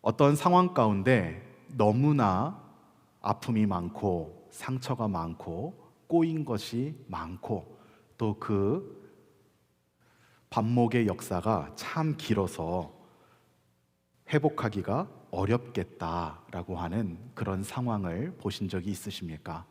어떤 상황 가운데 너무나 아픔이 많고 상처가 많고 꼬인 것이 많고 또 그 반목의 역사가 참 길어서 회복하기가 어렵겠다라고 하는 그런 상황을 보신 적이 있으십니까?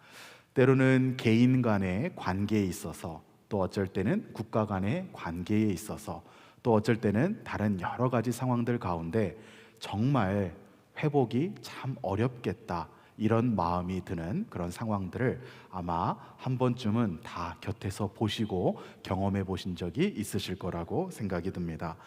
때로는 개인 간의 관계에 있어서 또 어쩔 때는 국가 간의 관계에 있어서 또 어쩔 때는 다른 여러 가지 상황들 가운데 정말 회복이 참 어렵겠다 이런 마음이 드는 그런 상황들을 아마 한 번쯤은 다 곁에서 보시고 경험해 보신 적이 있으실 거라고 생각이 듭니다.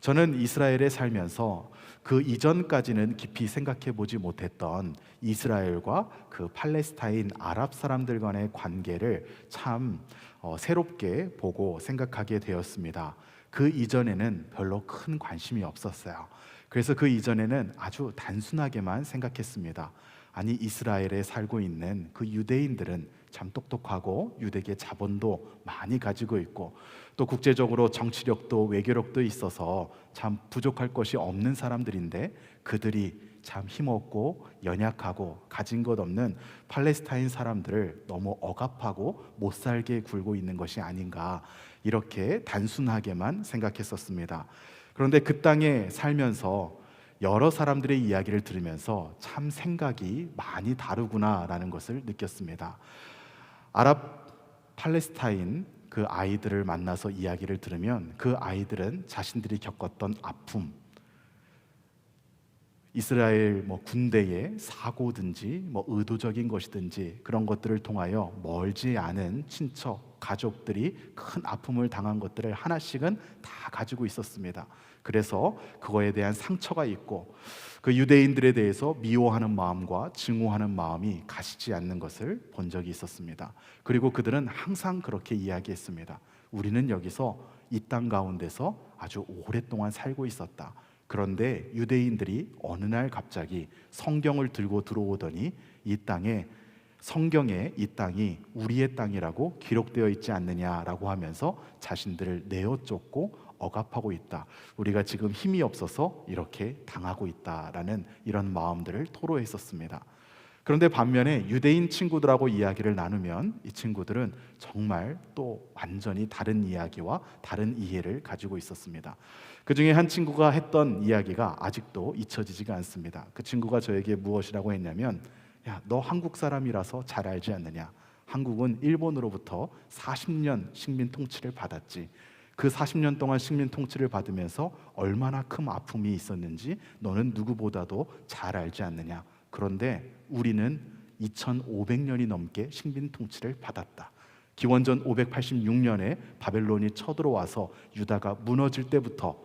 저는 이스라엘에 살면서 그 이전까지는 깊이 생각해 보지 못했던 이스라엘과 그 팔레스타인 아랍 사람들 간의 관계를 참 어, 새롭게 보고 생각하게 되었습니다. 그 이전에는 별로 큰 관심이 없었어요. 그래서 그 이전에는 아주 단순하게만 생각했습니다. 아니 이스라엘에 살고 있는 그 유대인들은 참 똑똑하고 유대계 자본도 많이 가지고 있고 또 국제적으로 정치력도 외교력도 있어서 참 부족할 것이 없는 사람들인데 그들이 참 힘없고 연약하고 가진 것 없는 팔레스타인 사람들을 너무 억압하고 못 살게 굴고 있는 것이 아닌가 이렇게 단순하게만 생각했었습니다. 그런데 그 땅에 살면서 여러 사람들의 이야기를 들으면서 참 생각이 많이 다르구나라는 것을 느꼈습니다. 아랍 팔레스타인 그 아이들을 만나서 이야기를 들으면 그 아이들은 자신들이 겪었던 아픔, 이스라엘 뭐 군대의 사고든지 뭐 의도적인 것이든지 그런 것들을 통하여 멀지 않은 친척 가족들이 큰 아픔을 당한 것들을 하나씩은 다 가지고 있었습니다. 그래서 그거에 대한 상처가 있고 그 유대인들에 대해서 미워하는 마음과 증오하는 마음이 가시지 않는 것을 본 적이 있었습니다. 그리고 그들은 항상 그렇게 이야기했습니다. 우리는 여기서 이 땅 가운데서 아주 오랫동안 살고 있었다. 그런데 유대인들이 어느 날 갑자기 성경을 들고 들어오더니 이 땅에 성경에 이 땅이 우리의 땅이라고 기록되어 있지 않느냐라고 하면서 자신들을 내어 쫓고 억압하고 있다. 우리가 지금 힘이 없어서 이렇게 당하고 있다라는 이런 마음들을 토로했었습니다. 그런데 반면에 유대인 친구들하고 이야기를 나누면 이 친구들은 정말 또 완전히 다른 이야기와 다른 이해를 가지고 있었습니다. 그 중에 한 친구가 했던 이야기가 아직도 잊혀지지가 않습니다. 그 친구가 저에게 무엇이라고 했냐면, 야, 너 한국 사람이라서 잘 알지 않느냐? 한국은 일본으로부터 40년 식민 통치를 받았지. 그 40년 동안 식민 통치를 받으면서 얼마나 큰 아픔이 있었는지 너는 누구보다도 잘 알지 않느냐? 그런데 우리는 2500년이 넘게 식민 통치를 받았다. 기원전 586년에 바벨론이 쳐들어와서 유다가 무너질 때부터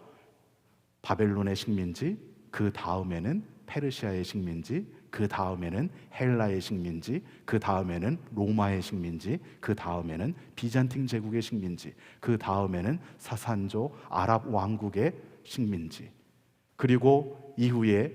바벨론의 식민지, 그 다음에는 페르시아의 식민지, 그 다음에는 헬라의 식민지, 그 다음에는 로마의 식민지, 그 다음에는 비잔틴 제국의 식민지, 그 다음에는 사산조 아랍 왕국의 식민지, 그리고 이후에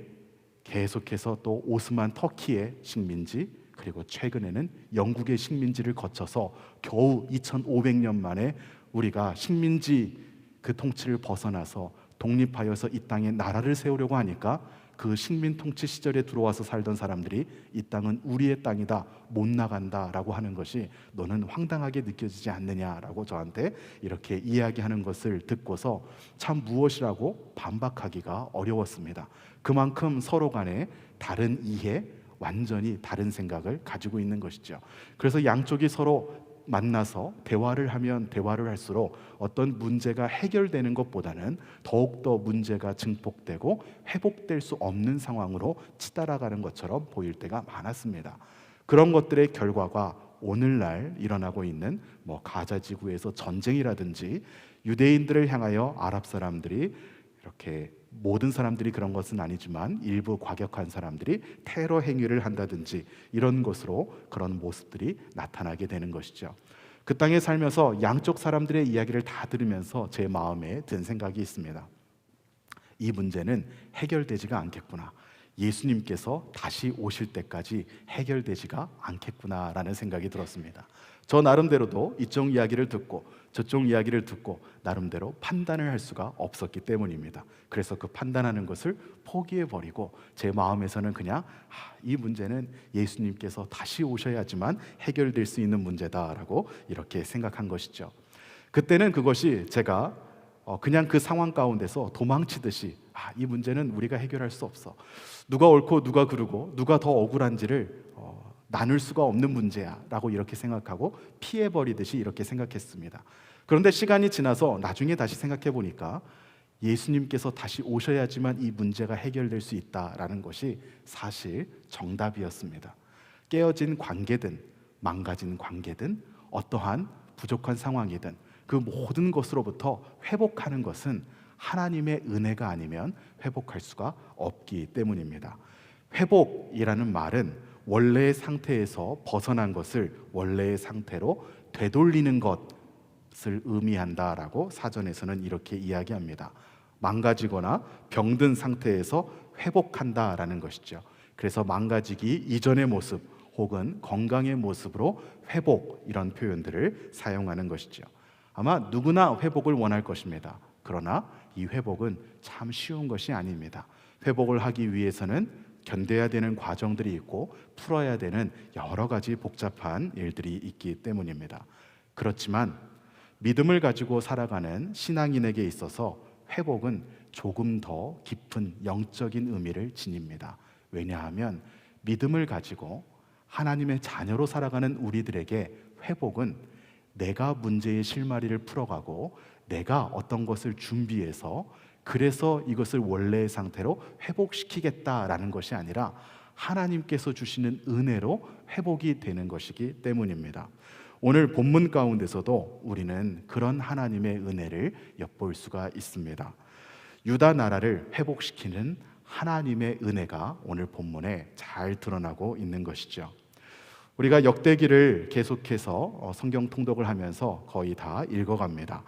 계속해서 또 오스만 터키의 식민지 그리고 최근에는 영국의 식민지를 거쳐서 겨우 2500년 만에 우리가 식민지 그 통치를 벗어나서 독립하여서 이 땅에 나라를 세우려고 하니까 그 식민 통치 시절에 들어와서 살던 사람들이 이 땅은 우리의 땅이다 못 나간다라고 하는 것이 너는 황당하게 느껴지지 않느냐라고 저한테 이렇게 이야기하는 것을 듣고서 참 무엇이라고 반박하기가 어려웠습니다. 그만큼 서로 간에 다른 이해, 완전히 다른 생각을 가지고 있는 것이죠. 그래서 양쪽이 서로 만나서 대화를 하면 대화를 할수록 어떤 문제가 해결되는 것보다는 더욱더 문제가 증폭되고 회복될 수 없는 상황으로 치달아가는 것처럼 보일 때가 많았습니다. 그런 것들의 결과가 오늘날 일어나고 있는 뭐 가자 지구에서 전쟁이라든지 유대인들을 향하여 아랍 사람들이 이렇게 모든 사람들이 그런 것은 아니지만 일부 과격한 사람들이 테러 행위를 한다든지 이런 것으로 그런 모습들이 나타나게 되는 것이죠. 그 땅에 살면서 양쪽 사람들의 이야기를 다 들으면서 제 마음에 든 생각이 있습니다. 이 문제는 해결되지가 않겠구나. 예수님께서 다시 오실 때까지 해결되지가 않겠구나라는 생각이 들었습니다. 저 나름대로도 이쪽 이야기를 듣고 저쪽 이야기를 듣고 나름대로 판단을 할 수가 없었기 때문입니다. 그래서 그 판단하는 것을 포기해 버리고 제 마음에서는 그냥 아, 이 문제는 예수님께서 다시 오셔야지만 해결될 수 있는 문제다라고 이렇게 생각한 것이죠. 그때는 그것이 제가 어, 그냥 그 상황 가운데서 도망치듯이 아, 이 문제는 우리가 해결할 수 없어. 누가 옳고 누가 그르고 누가 더 억울한지를 어, 나눌 수가 없는 문제야라고 이렇게 생각하고 피해 버리듯이 이렇게 생각했습니다. 그런데 시간이 지나서 나중에 다시 생각해 보니까 예수님께서 다시 오셔야지만 이 문제가 해결될 수 있다라는 것이 사실 정답이었습니다. 깨어진 관계든 망가진 관계든 어떠한 부족한 상황이든 그 모든 것으로부터 회복하는 것은 하나님의 은혜가 아니면 회복할 수가 없기 때문입니다. 회복이라는 말은 원래의 상태에서 벗어난 것을 원래의 상태로 되돌리는 것을 의미한다라고 사전에서는 이렇게 이야기합니다. 망가지거나 병든 상태에서 회복한다라는 것이죠. 그래서 망가지기 이전의 모습 혹은 건강의 모습으로 회복 이런 표현들을 사용하는 것이죠. 아마 누구나 회복을 원할 것입니다. 그러나 이 회복은 참 쉬운 것이 아닙니다. 회복을 하기 위해서는 견뎌야 되는 과정들이 있고 풀어야 되는 여러 가지 복잡한 일들이 있기 때문입니다. 그렇지만 믿음을 가지고 살아가는 신앙인에게 있어서 회복은 조금 더 깊은 영적인 의미를 지닙니다. 왜냐하면 믿음을 가지고 하나님의 자녀로 살아가는 우리들에게 회복은 내가 문제의 실마리를 풀어가고 내가 어떤 것을 준비해서 그래서 이것을 원래의 상태로 회복시키겠다라는 것이 아니라 하나님께서 주시는 은혜로 회복이 되는 것이기 때문입니다. 오늘 본문 가운데서도 우리는 그런 하나님의 은혜를 엿볼 수가 있습니다. 유다 나라를 회복시키는 하나님의 은혜가 오늘 본문에 잘 드러나고 있는 것이죠. 우리가 역대기를 계속해서 어, 성경 통독을 하면서 거의 다 읽어갑니다.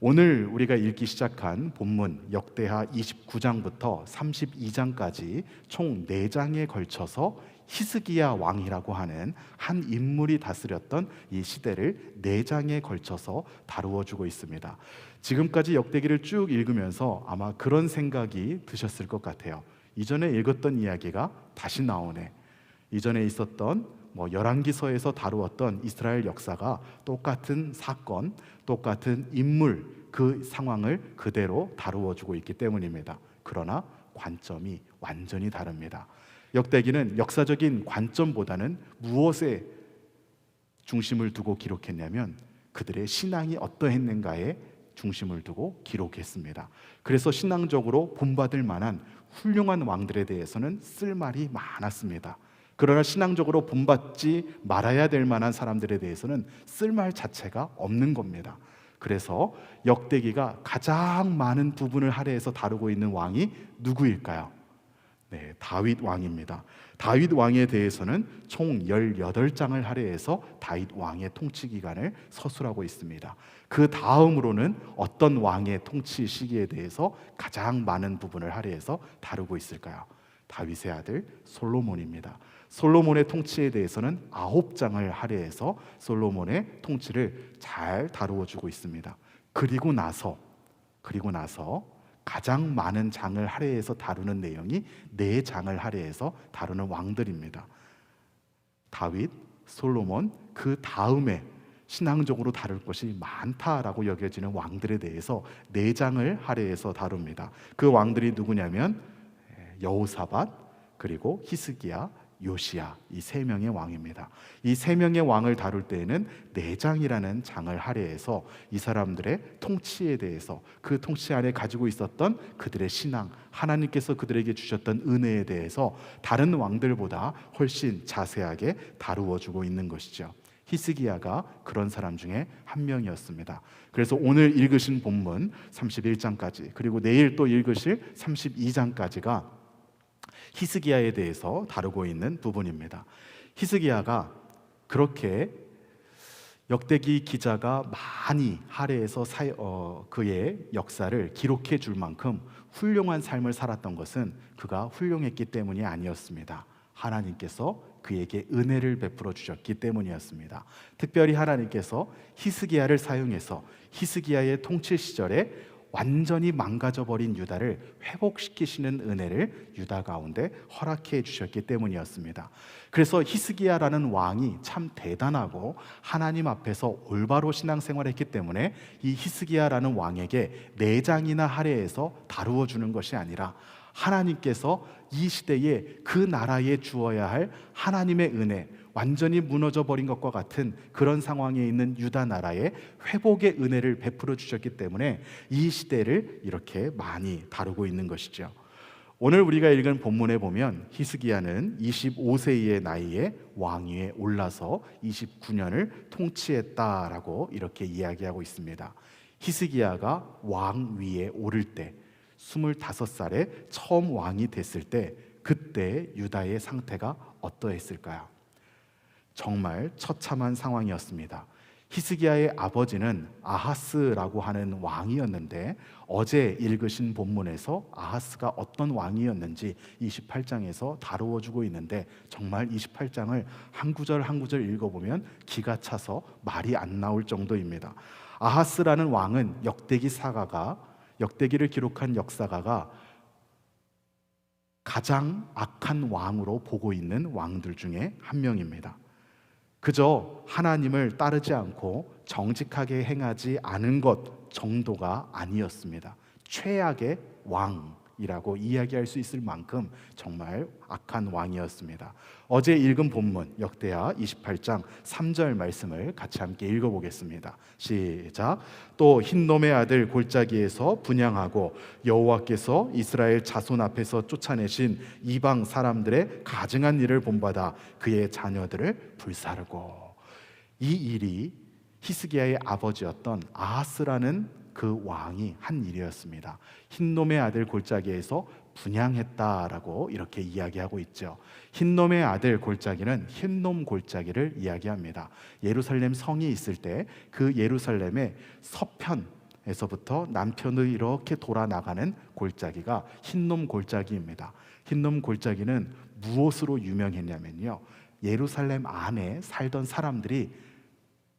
오늘 우리가 읽기 시작한 본문 역대하 29장부터 32장까지 총 4장에 걸쳐서 히스기야 왕이라고 하는 한 인물이 다스렸던 이 시대를 4장에 걸쳐서 다루어 주고 있습니다. 지금까지 역대기를 쭉 읽으면서 아마 그런 생각이 드셨을 것 같아요. 이전에 읽었던 이야기가 다시 나오네. 이전에 있었던 뭐 열왕기서에서 다루었던 이스라엘 역사가 똑같은 사건, 똑같은 인물 그 상황을 그대로 다루어 주고 있기 때문입니다. 그러나 관점이 완전히 다릅니다. 역대기는 역사적인 관점보다는 무엇에 중심을 두고 기록했냐면 그들의 신앙이 어떠했는가에 중심을 두고 기록했습니다. 그래서 신앙적으로 본받을 만한 훌륭한 왕들에 대해서는 쓸 말이 많았습니다. 그러나 신앙적으로 본받지 말아야 될 만한 사람들에 대해서는 쓸 말 자체가 없는 겁니다. 그래서 역대기가 가장 많은 부분을 할애해서 다루고 있는 왕이 누구일까요? 네, 다윗 왕입니다. 다윗 왕에 대해서는 총 18장을 할애해서 다윗 왕의 통치 기간을 서술하고 있습니다. 그 다음으로는 어떤 왕의 통치 시기에 대해서 가장 많은 부분을 할애해서 다루고 있을까요? 다윗의 아들 솔로몬입니다. 솔로몬의 통치에 대해서는 아홉 장을 할애해서 솔로몬의 통치를 잘 다루어 주고 있습니다. 그리고 나서 그리고 나서 가장 많은 장을 할애해서 다루는 내용이 네 장을 할애해서 다루는 왕들입니다. 다윗, 솔로몬 그 다음에 신앙적으로 다룰 것이 많다라고 여겨지는 왕들에 대해서 네 장을 할애해서 다룹니다. 그 왕들이 누구냐면 여호사밧 그리고 히스기야 요시야 이 세 명의 왕입니다. 이 세 명의 왕을 다룰 때에는 네 장이라는 장을 할애해서 이 사람들의 통치에 대해서 그 통치 안에 가지고 있었던 그들의 신앙, 하나님께서 그들에게 주셨던 은혜에 대해서 다른 왕들보다 훨씬 자세하게 다루어 주고 있는 것이죠. 히스기야가 그런 사람 중에 한 명이었습니다. 그래서 오늘 읽으신 본문 31장까지 그리고 내일 또 읽으실 32장까지가 히스기야에 대해서 다루고 있는 부분입니다. 히스기야가 그렇게 역대기 기자가 많이 할애해서 사- 어, 그의 역사를 기록해 줄 만큼 훌륭한 삶을 살았던 것은 그가 훌륭했기 때문이 아니었습니다. 하나님께서 그에게 은혜를 베풀어 주셨기 때문이었습니다. 특별히 하나님께서 히스기야를 사용해서 히스기야의 통치 시절에 완전히 망가져 버린 유다를 회복시키시는 은혜를 유다 가운데 허락해 주셨기 때문이었습니다. 그래서 히스기야라는 왕이 참 대단하고 하나님 앞에서 올바로 신앙생활했기 때문에 이 히스기야라는 왕에게 내장이나 할애해서 다루어 주는 것이 아니라 하나님께서 이 시대에 그 나라에 주어야 할 하나님의 은혜 완전히 무너져 버린 것과 같은 그런 상황에 있는 유다 나라에 회복의 은혜를 베풀어 주셨기 때문에 이 시대를 이렇게 많이 다루고 있는 것이죠. 오늘 우리가 읽은 본문에 보면 히스기야는 25세의 나이에 왕위에 올라서 29년을 통치했다라고 이렇게 이야기하고 있습니다. 히스기야가 왕위에 오를 때 25살에 처음 왕이 됐을 때 그때 유다의 상태가 어떠했을까요? 정말 처참한 상황이었습니다. 히스기야의 아버지는 아하스라고 하는 왕이었는데 어제 읽으신 본문에서 아하스가 어떤 왕이었는지 28장에서 다루어 주고 있는데 정말 28장을 한 구절 한 구절 읽어보면 기가 차서 말이 안 나올 정도입니다. 아하스라는 왕은 역대기 사가가 역대기를 기록한 역사가가 가장 악한 왕으로 보고 있는 왕들 중에 한 명입니다. 그저 하나님을 따르지 않고 정직하게 행하지 않은 것 정도가 아니었습니다. 최악의 왕 이라고 이야기할 수 있을 만큼 정말 악한 왕이었습니다. 어제 읽은 본문 역대하 28장 3절 말씀을 같이 함께 읽어 보겠습니다. 시작. 또 흰놈의 아들 골짜기에서 분양하고 여호와께서 이스라엘 자손 앞에서 쫓아내신 이방 사람들의 가증한 일을 본받아 그의 자녀들을 불사르고 이 일이 히스기야의 아버지였던 아하스라는 그 왕이 한 일이었습니다. 흰놈의 아들 골짜기에서 분양했다라고 이렇게 이야기하고 있죠. 흰놈의 아들 골짜기는 흰놈 골짜기를 이야기합니다. 예루살렘 성이 있을 때 그 예루살렘의 서편에서부터 남편으로 이렇게 돌아 나가는 골짜기가 흰놈 골짜기입니다. 흰놈 골짜기는 무엇으로 유명했냐면요. 예루살렘 안에 살던 사람들이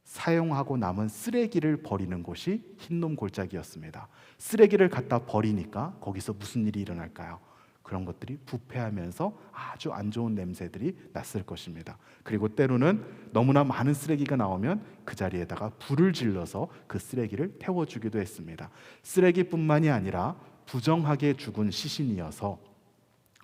사용하고 남은 쓰레기를 버리는 곳이 흰놈 골짜기였습니다. 쓰레기를 갖다 버리니까 거기서 무슨 일이 일어날까요? 그런 것들이 부패하면서 아주 안 좋은 냄새들이 났을 것입니다. 그리고 때로는 너무나 많은 쓰레기가 나오면 그 자리에다가 불을 질러서 그 쓰레기를 태워주기도 했습니다. 쓰레기뿐만이 아니라 부정하게 죽은 시신이어서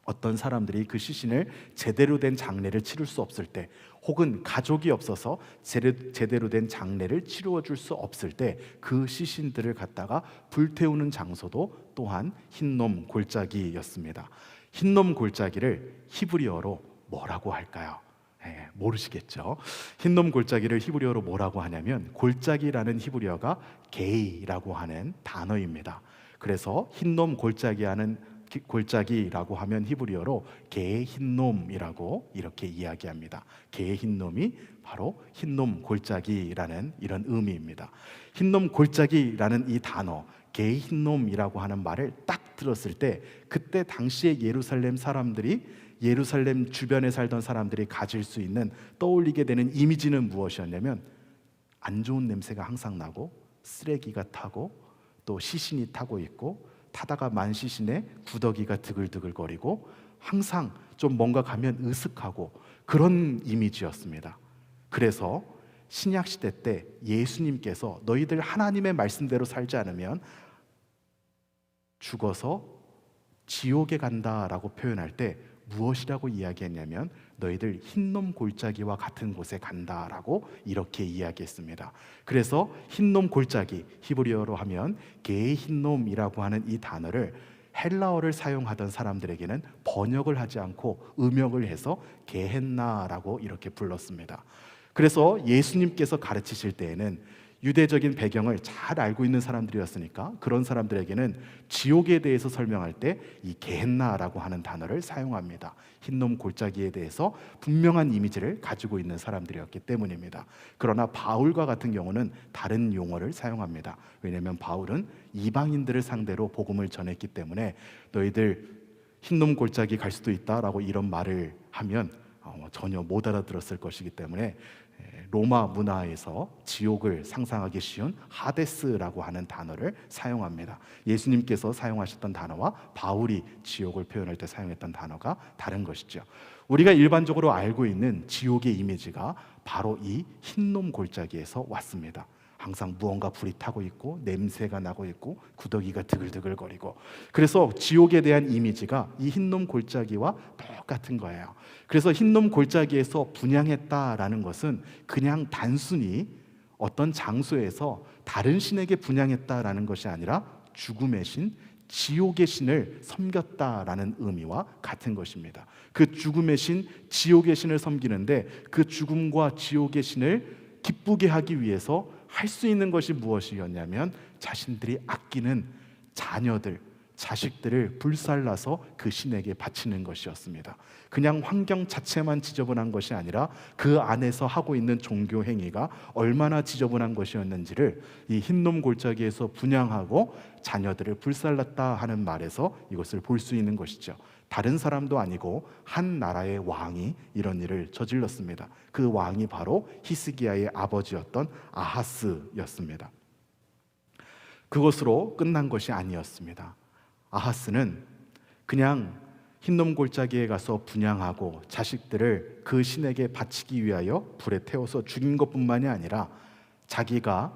어떤 사람들이 그 시신을 제대로 된 장례를 치를 수 없을 때 혹은 가족이 없어서 제대- 제대로 된 장례를 치루어 줄 수 없을 때 그 시신들을 갖다가 불태우는 장소도 또한 흰놈 골짜기였습니다. 흰놈 골짜기를 히브리어로 뭐라고 할까요? 예, 모르시겠죠. 흰놈 골짜기를 히브리어로 뭐라고 하냐면 골짜기라는 히브리어가 게이라고 하는 단어입니다. 그래서 흰놈 골짜기 하는 기- 골짜기라고 하면 히브리어로 개의 흰놈이라고 이렇게 이야기합니다. 개의 흰놈이 바로 흰놈 골짜기라는 이런 의미입니다. 흰놈 골짜기라는 이 단어, 개의 흰놈이라고 하는 말을 딱 들었을 때 그때 당시에 예루살렘 사람들이 예루살렘 주변에 살던 사람들이 가질 수 있는 떠올리게 되는 이미지는 무엇이었냐면 안 좋은 냄새가 항상 나고 쓰레기가 타고 또 시신이 타고 있고 타다가 만 시신에 구더기가 드글드글거리고 항상 좀 뭔가 가면 으슥하고 그런 이미지였습니다. 그래서 신약 시대 때 예수님께서 너희들 하나님의 말씀대로 살지 않으면 죽어서 지옥에 간다라고 표현할 때 무엇이라고 이야기했냐면 너희들 흰놈 골짜기와 같은 곳에 간다라고 이렇게 이야기했습니다. 그래서 흰놈 골짜기 히브리어로 하면 게 흰놈이라고 하는 이 단어를 헬라어를 사용하던 사람들에게는 번역을 하지 않고 음역을 해서 게헨나라고 이렇게 불렀습니다. 그래서 예수님께서 가르치실 때에는 유대적인 배경을 잘 알고 있는 사람들이었으니까 그런 사람들에게는 지옥에 대해서 설명할 때 이 게헨나라고 하는 단어를 사용합니다. 흰놈 골짜기에 대해서 분명한 이미지를 가지고 있는 사람들이었기 때문입니다. 그러나 바울과 같은 경우는 다른 용어를 사용합니다. 왜냐하면 바울은 이방인들을 상대로 복음을 전했기 때문에 너희들 흰놈 골짜기 갈 수도 있다라고 이런 말을 하면 어, 전혀 못 알아들었을 것이기 때문에 에, 로마 문화에서 지옥을 상상하기 쉬운 하데스라고 하는 단어를 사용합니다. 예수님께서 사용하셨던 단어와 바울이 지옥을 표현할 때 사용했던 단어가 다른 것이죠. 우리가 일반적으로 알고 있는 지옥의 이미지가 바로 이 흰놈 골짜기에서 왔습니다. 항상 무언가 불이 타고 있고 냄새가 나고 있고 구더기가 드글드글거리고 그래서 지옥에 대한 이미지가 이 흰놈 골짜기와 똑같은 거예요. 그래서 흰놈 골짜기에서 분양했다라는 것은 그냥 단순히 어떤 장소에서 다른 신에게 분양했다라는 것이 아니라 죽음의 신, 지옥의 신을 섬겼다라는 의미와 같은 것입니다. 그 죽음의 신, 지옥의 신을 섬기는데 그 죽음과 지옥의 신을 기쁘게 하기 위해서 할 수 있는 것이 무엇이었냐면 자신들이 아끼는 자녀들, 자식들을 불살라서 그 신에게 바치는 것이었습니다. 그냥 환경 자체만 지저분한 것이 아니라 그 안에서 하고 있는 종교 행위가 얼마나 지저분한 것이었는지를 이 흰놈 골짜기에서 분양하고 자녀들을 불살랐다 하는 말에서 이것을 볼 수 있는 것이죠. 다른 사람도 아니고 한 나라의 왕이 이런 일을 저질렀습니다. 그 왕이 바로 히스기야의 아버지였던 아하스였습니다. 그것으로 끝난 것이 아니었습니다. 아하스는 그냥 흰놈 골짜기에 가서 분양하고 자식들을 그 신에게 바치기 위하여 불에 태워서 죽인 것뿐만이 아니라 자기가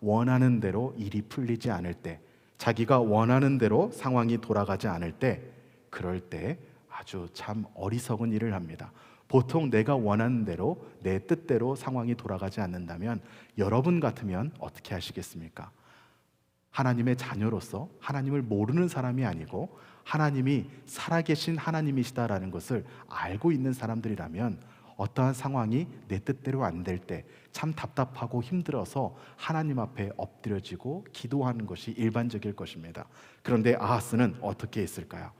원하는 대로 일이 풀리지 않을 때, 자기가 원하는 대로 상황이 돌아가지 않을 때, 그럴 때 아주 참 어리석은 일을 합니다. 보통 내가 원하는 대로 내 뜻대로 상황이 돌아가지 않는다면 여러분 같으면 어떻게 하시겠습니까? 하나님의 자녀로서 하나님을 모르는 사람이 아니고 하나님이 살아계신 하나님이시다라는 것을 알고 있는 사람들이라면 어떠한 상황이 내 뜻대로 안 될 때 참 답답하고 힘들어서 하나님 앞에 엎드려지고 기도하는 것이 일반적일 것입니다. 그런데 아하스는 어떻게 했을까요?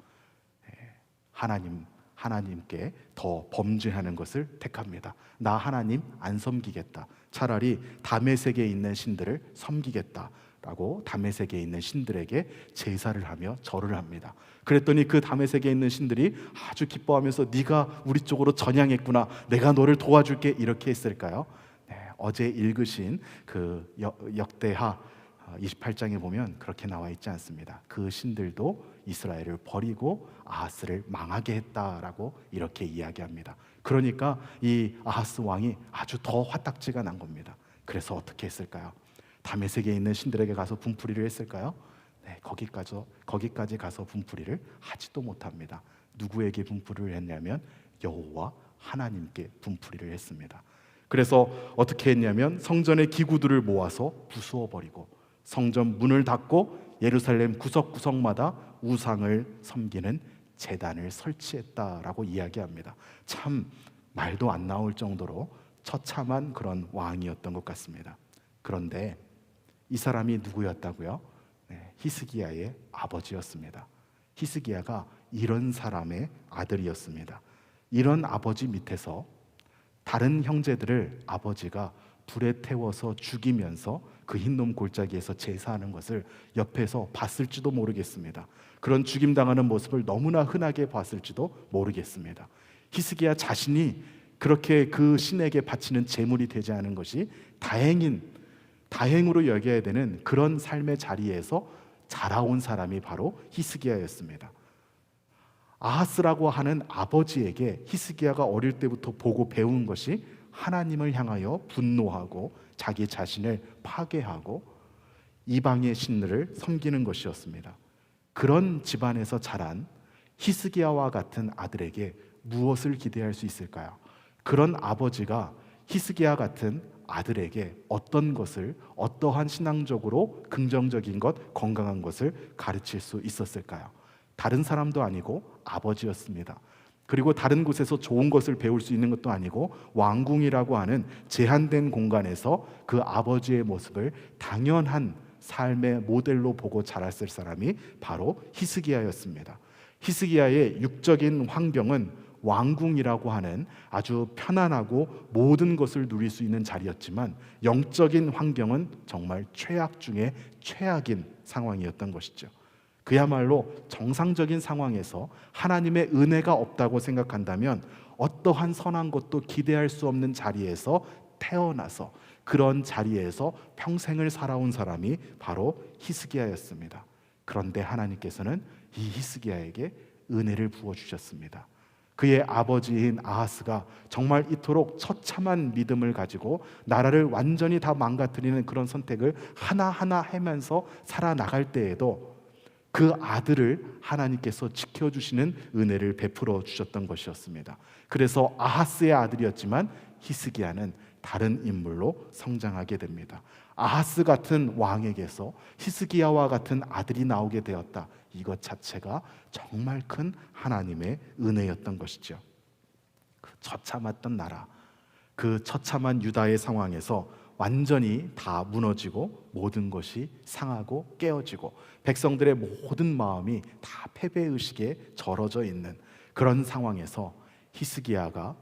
예, 하나님 하나님께 더 범죄하는 것을 택합니다. 나 하나님 안 섬기겠다. 차라리 다메섹에 있는 신들을 섬기겠다. 라고 다메섹에 있는 신들에게 제사를 하며 절을 합니다. 그랬더니 그 다메섹에 있는 신들이 아주 기뻐하면서 네가 우리 쪽으로 전향했구나. 내가 너를 도와줄게. 이렇게 했을까요? 네, 어제 읽으신 그 역, 역대하 28장에 보면 그렇게 나와 있지 않습니다. 그 신들도 이스라엘을 버리고 아하스를 망하게 했다라고 이렇게 이야기합니다. 그러니까 이 아하스 왕이 아주 더 화딱지가 난 겁니다. 그래서 어떻게 했을까요? 다메섹에 있는 신들에게 가서 분풀이를 했을까요? 네, 거기까지 거기까지 가서 분풀이를 하지도 못합니다. 누구에게 분풀이를 했냐면 여호와 하나님께 분풀이를 했습니다. 그래서 어떻게 했냐면 성전의 기구들을 모아서 부수어 버리고 성전 문을 닫고 예루살렘 구석구석마다 우상을 섬기는 재단을 설치했다라고 이야기합니다. 참 말도 안 나올 정도로 처참한 그런 왕이었던 것 같습니다. 그런데 이 사람이 누구였다고요? 네, 히스기야의 아버지였습니다. 히스기야가 이런 사람의 아들이었습니다. 이런 아버지 밑에서 다른 형제들을 아버지가 불에 태워서 죽이면서 그 흰놈 골짜기에서 제사하는 것을 옆에서 봤을지도 모르겠습니다. 그런 죽임 당하는 모습을 너무나 흔하게 봤을지도 모르겠습니다. 히스기야 자신이 그렇게 그 신에게 바치는 제물이 되지 않은 것이 다행인 다행으로 여겨야 되는 그런 삶의 자리에서 자라온 사람이 바로 히스기야였습니다. 아하스라고 하는 아버지에게 히스기야가 어릴 때부터 보고 배운 것이 하나님을 향하여 분노하고 자기 자신을 파괴하고 이방의 신들을 섬기는 것이었습니다. 그런 집안에서 자란 히스기야와 같은 아들에게 무엇을 기대할 수 있을까요? 그런 아버지가 히스기야 같은 아들에게 어떤 것을 어떠한 신앙적으로 긍정적인 것, 건강한 것을 가르칠 수 있었을까요? 다른 사람도 아니고 아버지였습니다. 그리고 다른 곳에서 좋은 것을 배울 수 있는 것도 아니고 왕궁이라고 하는 제한된 공간에서 그 아버지의 모습을 당연한 삶의 모델로 보고 자랐을 사람이 바로 히스기야였습니다. 히스기야의 육적인 환경은 왕궁이라고 하는 아주 편안하고 모든 것을 누릴 수 있는 자리였지만 영적인 환경은 정말 최악 중에 최악인 상황이었던 것이죠. 그야말로 정상적인 상황에서 하나님의 은혜가 없다고 생각한다면 어떠한 선한 것도 기대할 수 없는 자리에서 태어나서 그런 자리에서 평생을 살아온 사람이 바로 히스기야였습니다. 그런데 하나님께서는 이 히스기야에게 은혜를 부어 주셨습니다. 그의 아버지인 아하스가 정말 이토록 처참한 믿음을 가지고 나라를 완전히 다 망가뜨리는 그런 선택을 하나하나 하면서 살아나갈 때에도 그 아들을 하나님께서 지켜주시는 은혜를 베풀어 주셨던 것이었습니다. 그래서 아하스의 아들이었지만 히스기야는 다른 인물로 성장하게 됩니다. 아하스 같은 왕에게서 히스기야와 같은 아들이 나오게 되었다. 이것 자체가 정말 큰 하나님의 은혜였던 것이죠. 그 처참했던 나라, 그 처참한 유다의 상황에서 완전히 다 무너지고 모든 것이 상하고 깨어지고 백성들의 모든 마음이 다 패배 의식에 절어져 있는 그런 상황에서 히스기야가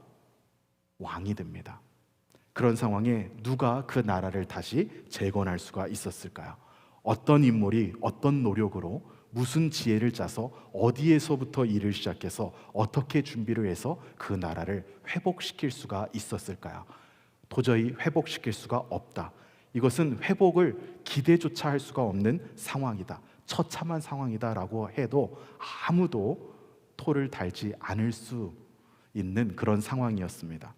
왕이 됩니다. 그런 상황에 누가 그 나라를 다시 재건할 수가 있었을까요? 어떤 인물이 어떤 노력으로 무슨 지혜를 짜서 어디에서부터 일을 시작해서 어떻게 준비를 해서 그 나라를 회복시킬 수가 있었을까요? 도저히 회복시킬 수가 없다. 이것은 회복을 기대조차 할 수가 없는 상황이다. 처참한 상황이다라고 해도 아무도 토를 달지 않을 수 있는 그런 상황이었습니다.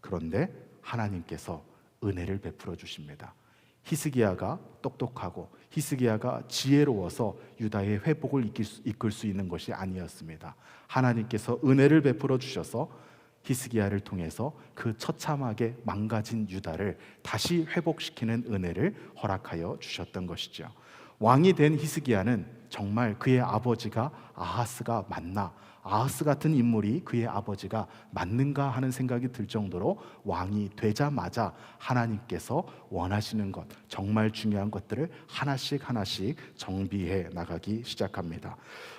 그런데 하나님께서 은혜를 베풀어 주십니다. 히스기야가 똑똑하고 히스기야가 지혜로워서 유다의 회복을 이끌 수, 있는 것이 아니었습니다. 하나님께서 은혜를 베풀어 주셔서 히스기야를 통해서 그 처참하게 망가진 유다를 다시 회복시키는 은혜를 허락하여 주셨던 것이죠. 왕이 된 히스기야는 정말 그의 아버지가 아하스가 맞나 아하스 같은 인물이 그의 아버지가 맞는가 하는 생각이 들 정도로 왕이 되자마자 하나님께서 원하시는 것 정말 중요한 것들을 하나씩 하나씩 정비해 나가기 시작합니다.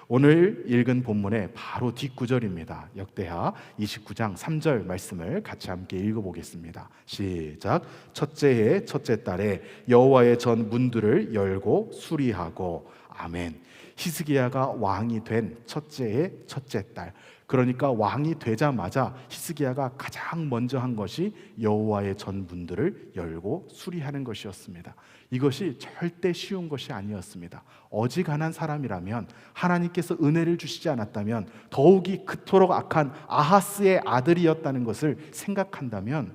오늘 읽은 본문의 바로 뒷구절입니다. 역대하 29장 3절 말씀을 같이 함께 읽어 보겠습니다. 시작. 첫째 해 첫째 달에 여호와의 전 문들을 열고 수리하고 아멘. 히스기야가 왕이 된 첫째의 첫째 달. 그러니까 왕이 되자마자 히스기야가 가장 먼저 한 것이 여호와의 전문들을 열고 수리하는 것이었습니다. 이것이 절대 쉬운 것이 아니었습니다. 어지간한 사람이라면 하나님께서 은혜를 주시지 않았다면 더욱이 그토록 악한 아하스의 아들이었다는 것을 생각한다면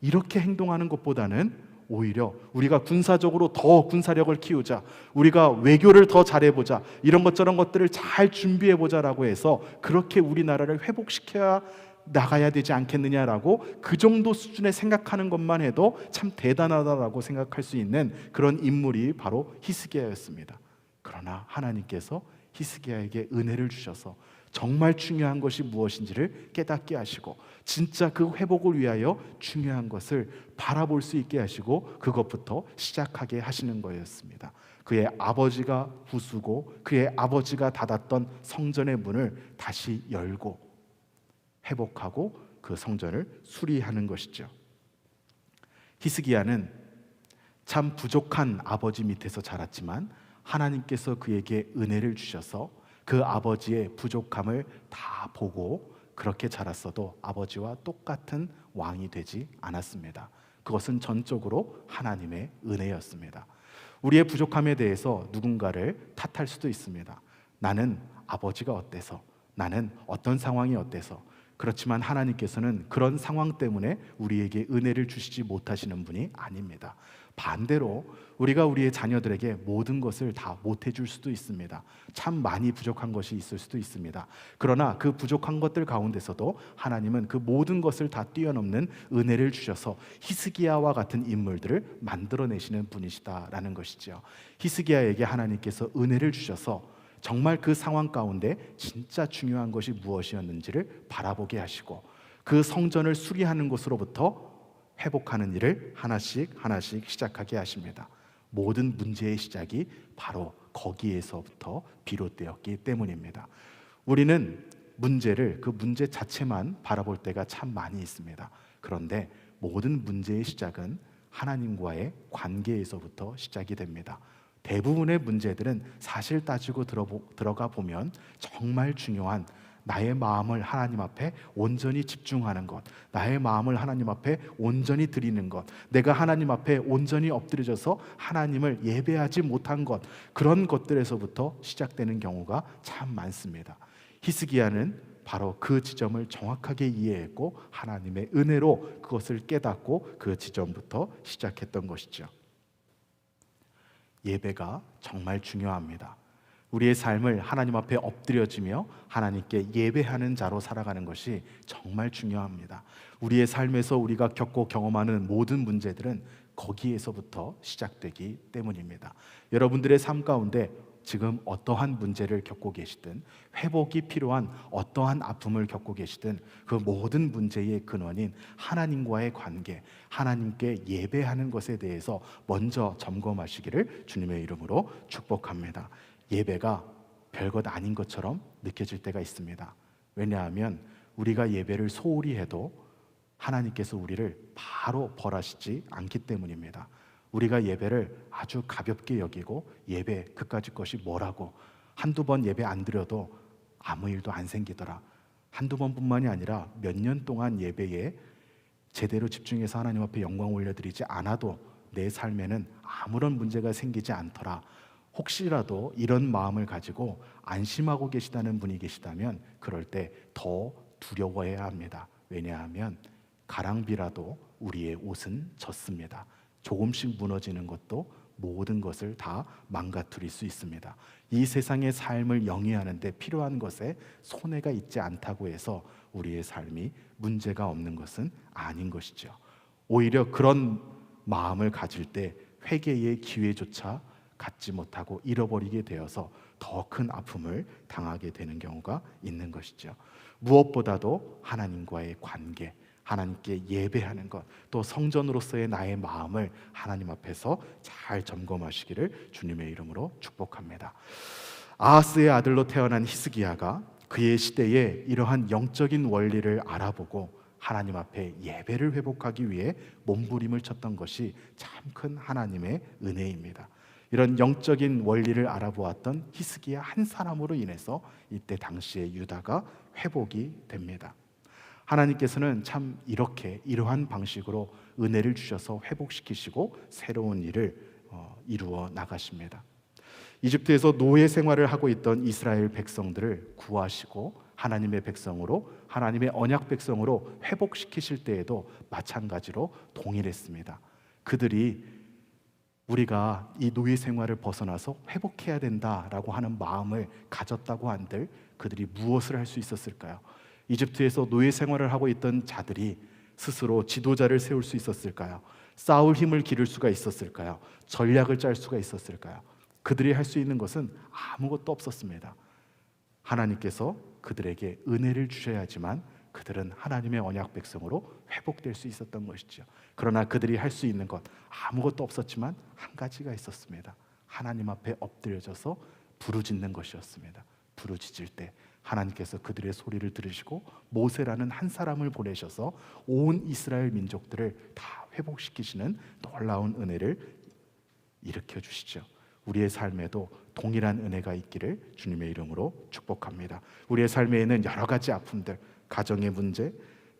이렇게 행동하는 것보다는 오히려 우리가 군사적으로 더 군사력을 키우자, 우리가 외교를 더 잘해보자, 이런 것 저런 것들을 잘 준비해보자라고 해서 그렇게 우리나라를 회복시켜야 나가야 되지 않겠느냐라고 그 정도 수준에 생각하는 것만 해도 참 대단하다라고 생각할 수 있는 그런 인물이 바로 히스기야였습니다. 그러나 하나님께서 히스기야에게 은혜를 주셔서 정말 중요한 것이 무엇인지를 깨닫게 하시고 진짜 그 회복을 위하여 중요한 것을 바라볼 수 있게 하시고 그것부터 시작하게 하시는 거였습니다. 그의 아버지가 부수고 그의 아버지가 닫았던 성전의 문을 다시 열고 회복하고 그 성전을 수리하는 것이죠. 히스기야는 참 부족한 아버지 밑에서 자랐지만 하나님께서 그에게 은혜를 주셔서 그 아버지의 부족함을 다 보고 그렇게 자랐어도 아버지와 똑같은 왕이 되지 않았습니다. 그것은 전적으로 하나님의 은혜였습니다. 우리의 부족함에 대해서 누군가를 탓할 수도 있습니다. 나는 아버지가 어때서, 나는 어떤 상황이 어때서, 그렇지만 하나님께서는 그런 상황 때문에 우리에게 은혜를 주시지 못하시는 분이 아닙니다. 반대로 우리가 우리의 자녀들에게 모든 것을 다 못해줄 수도 있습니다. 참 많이 부족한 것이 있을 수도 있습니다. 그러나 그 부족한 것들 가운데서도 하나님은 그 모든 것을 다 뛰어넘는 은혜를 주셔서 히스기야와 같은 인물들을 만들어내시는 분이시다라는 것이죠. 히스기야에게 하나님께서 은혜를 주셔서 정말 그 상황 가운데 진짜 중요한 것이 무엇이었는지를 바라보게 하시고 그 성전을 수리하는 것으로부터 회복하는 일을 하나씩 하나씩 시작하게 하십니다. 모든 문제의 시작이 바로 거기에서부터 비롯되었기 때문입니다. 우리는 문제를 그 문제 자체만 바라볼 때가 참 많이 있습니다. 그런데 모든 문제의 시작은 하나님과의 관계에서부터 시작이 됩니다. 대부분의 문제들은 사실 따지고 들어가 보면 정말 중요한 나의 마음을 하나님 앞에 온전히 집중하는 것, 나의 마음을 하나님 앞에 온전히 드리는 것, 내가 하나님 앞에 온전히 엎드려져서 하나님을 예배하지 못한 것, 그런 것들에서부터 시작되는 경우가 참 많습니다. 히스기야는 바로 그 지점을 정확하게 이해했고 하나님의 은혜로 그것을 깨닫고 그 지점부터 시작했던 것이죠. 예배가 정말 중요합니다. 우리의 삶을 하나님 앞에 엎드려지며 하나님께 예배하는 자로 살아가는 것이 정말 중요합니다. 우리의 삶에서 우리가 겪고 경험하는 모든 문제들은 거기에서부터 시작되기 때문입니다. 여러분들의 삶 가운데 지금 어떠한 문제를 겪고 계시든 회복이 필요한 어떠한 아픔을 겪고 계시든 그 모든 문제의 근원인 하나님과의 관계, 하나님께 예배하는 것에 대해서 먼저 점검하시기를 주님의 이름으로 축복합니다. 예배가 별것 아닌 것처럼 느껴질 때가 있습니다. 왜냐하면 우리가 예배를 소홀히 해도 하나님께서 우리를 바로 벌하시지 않기 때문입니다. 우리가 예배를 아주 가볍게 여기고 예배 그까짓 것이 뭐라고 한두 번 예배 안 드려도 아무 일도 안 생기더라. 한두 번뿐만이 아니라 몇 년 동안 예배에 제대로 집중해서 하나님 앞에 영광 올려드리지 않아도 내 삶에는 아무런 문제가 생기지 않더라. 혹시라도 이런 마음을 가지고 안심하고 계시다는 분이 계시다면 그럴 때 더 두려워해야 합니다. 왜냐하면 가랑비라도 우리의 옷은 젖습니다. 조금씩 무너지는 것도 모든 것을 다 망가뜨릴 수 있습니다. 이 세상의 삶을 영위하는데 필요한 것에 손해가 있지 않다고 해서 우리의 삶이 문제가 없는 것은 아닌 것이죠. 오히려 그런 마음을 가질 때 회개의 기회조차 갖지 못하고 잃어버리게 되어서 더 큰 아픔을 당하게 되는 경우가 있는 것이죠. 무엇보다도 하나님과의 관계, 하나님께 예배하는 것, 또 성전으로서의 나의 마음을 하나님 앞에서 잘 점검하시기를 주님의 이름으로 축복합니다. 아하스의 아들로 태어난 히스기야가 그의 시대에 이러한 영적인 원리를 알아보고 하나님 앞에 예배를 회복하기 위해 몸부림을 쳤던 것이 참 큰 하나님의 은혜입니다. 이런 영적인 원리를 알아보았던 히스기야 한 사람으로 인해서 이때 당시에 유다가 회복이 됩니다. 하나님께서는 참 이렇게 이러한 방식으로 은혜를 주셔서 회복시키시고 새로운 일을 어, 이루어 나가십니다. 이집트에서 노예 생활을 하고 있던 이스라엘 백성들을 구하시고 하나님의 백성으로 하나님의 언약 백성으로 회복시키실 때에도 마찬가지로 동일했습니다. 그들이 우리가 이 노예 생활을 벗어나서 회복해야 된다라고 하는 마음을 가졌다고 한들 그들이 무엇을 할 수 있었을까요? 이집트에서 노예 생활을 하고 있던 자들이 스스로 지도자를 세울 수 있었을까요? 싸울 힘을 기를 수가 있었을까요? 전략을 짤 수가 있었을까요? 그들이 할 수 있는 것은 아무것도 없었습니다. 하나님께서 그들에게 은혜를 주셔야지만 그들은 하나님의 언약 백성으로 회복될 수 있었던 것이죠. 그러나 그들이 할 수 있는 것 아무것도 없었지만 한 가지가 있었습니다. 하나님 앞에 엎드려져서 부르짖는 것이었습니다. 부르짖을 때 하나님께서 그들의 소리를 들으시고 모세라는 한 사람을 보내셔서 온 이스라엘 민족들을 다 회복시키시는 놀라운 은혜를 일으켜 주시죠. 우리의 삶에도 동일한 은혜가 있기를 주님의 이름으로 축복합니다. 우리의 삶에는 여러 가지 아픔들, 가정의 문제,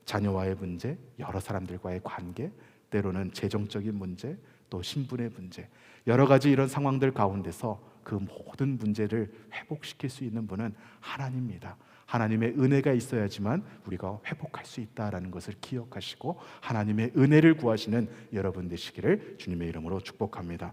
자녀와의 문제, 여러 사람들과의 관계, 때로는 재정적인 문제, 또 신분의 문제, 여러 가지 이런 상황들 가운데서 그 모든 문제를 회복시킬 수 있는 분은 하나님입니다. 하나님의 은혜가 있어야지만 우리가 회복할 수 있다라는 것을 기억하시고 하나님의 은혜를 구하시는 여러분 되시기를 주님의 이름으로 축복합니다.